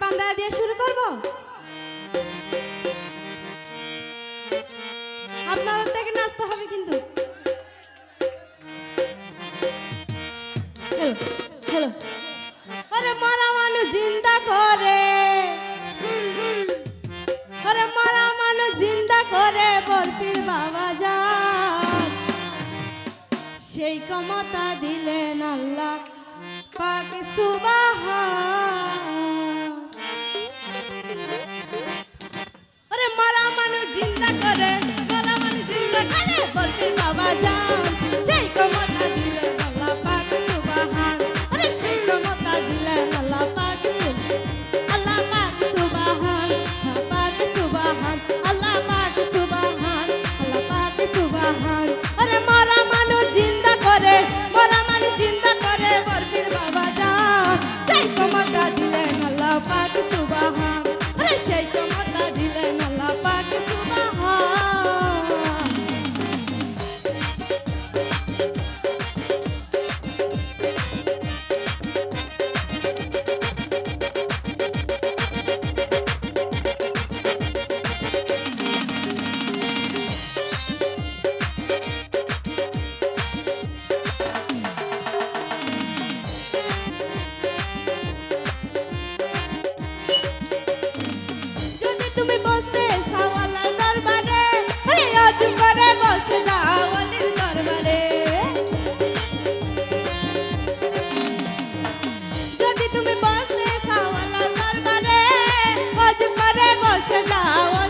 গানটা দিয়ে শুরু করব? আপনাদের থেকে নাচতে হবে কিন্তু। Hello hello. আরে মারা মানুষ জিন্দা করে। আরে মারা মানুষ জিন্দা করে বরফির বাবা যান সেই ক্ষমতা দিলেন আল্লাহ পাক সুবাহান 天呐我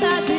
Bota de...